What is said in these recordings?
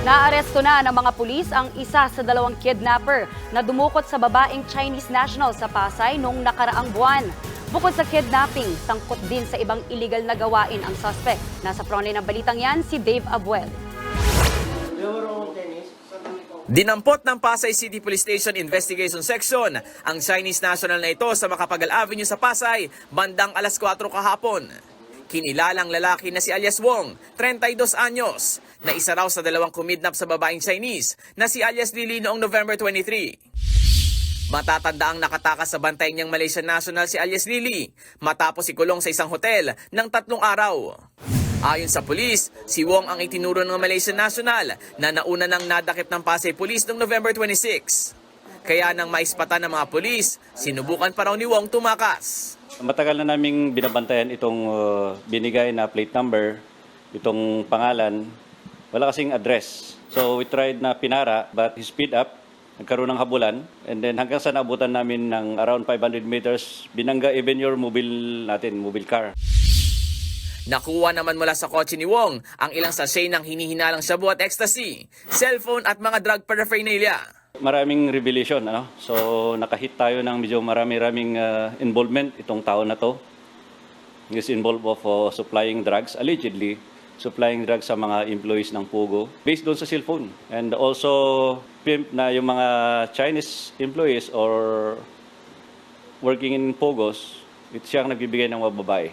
Naaresto na ng mga pulis ang isa sa dalawang kidnapper na dumukot sa babaeng Chinese national sa Pasay noong nakaraang buwan. Bukod sa kidnapping, sangkot din sa ibang illegal na gawain ang suspect. Nasa frontline ng balitang yan, si Dave Abuel. Dinampot ng Pasay City Police Station Investigation Section ang Chinese national na ito sa Makapagal Avenue sa Pasay bandang alas 4 kahapon. Kinilalang lalaki na si alias Wong, 32 anyos, na isa raw sa dalawang kumidnap sa babaeng Chinese na si alias Lily noong November 23. Matatanda ang nakatakas sa bantay niyang Malaysian national si alias Lily matapos ikulong sa isang hotel ng tatlong araw. Ayon sa pulis, si Wong ang itinuro ng Malaysian national na nauna nang nadakip ng Pasay Police noong November 26. Kaya nang maispatan ng mga pulis, sinubukan pa raw ni Wong tumakas. Matagal na naming binabantayan itong uh, binigay na plate number, itong pangalan. Wala kasing address. So we tried na pinara but he speed up. Nagkaroon ng habulan. And then hanggang sa naabutan namin ng around 500 meters, binangga even your mobile natin, mobile car. Nakuha naman mula sa kotse ni Wong ang ilang sachet ng hinihinalang shabu at ecstasy, cellphone at mga drug paraphernalia. Maraming revelation, ano? So nakahit tayo ng medyo marami-raming uh, involvement itong taon na to. Is involved of uh, supplying drugs, allegedly supplying drugs sa mga employees ng Pugo based doon sa cellphone. And also pimp na yung mga Chinese employees or working in Pogos, ito siyang nagbibigay ng mga babae.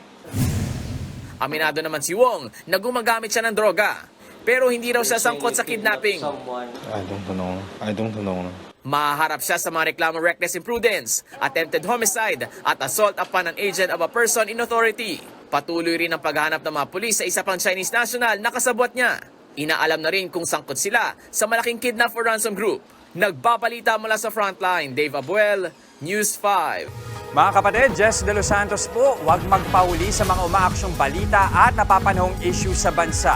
Aminado naman si Wong na gumagamit siya ng droga. Pero hindi raw siya sangkot sa kidnapping. I don't know. I don't know. Mahaharap siya sa mga reklamo reckless imprudence, attempted homicide at assault upon an agent of a person in authority. Patuloy rin ang paghahanap ng mga pulis sa isa pang Chinese national na kasabwat niya. Inaalam na rin kung sangkot sila sa malaking kidnap for ransom group. Nagbabalita mula sa frontline, Dave Abuel, News 5. Mga kapatid, Jess De Los Santos po, huwag magpauli sa mga umaaksyong balita at napapanahong issue sa bansa.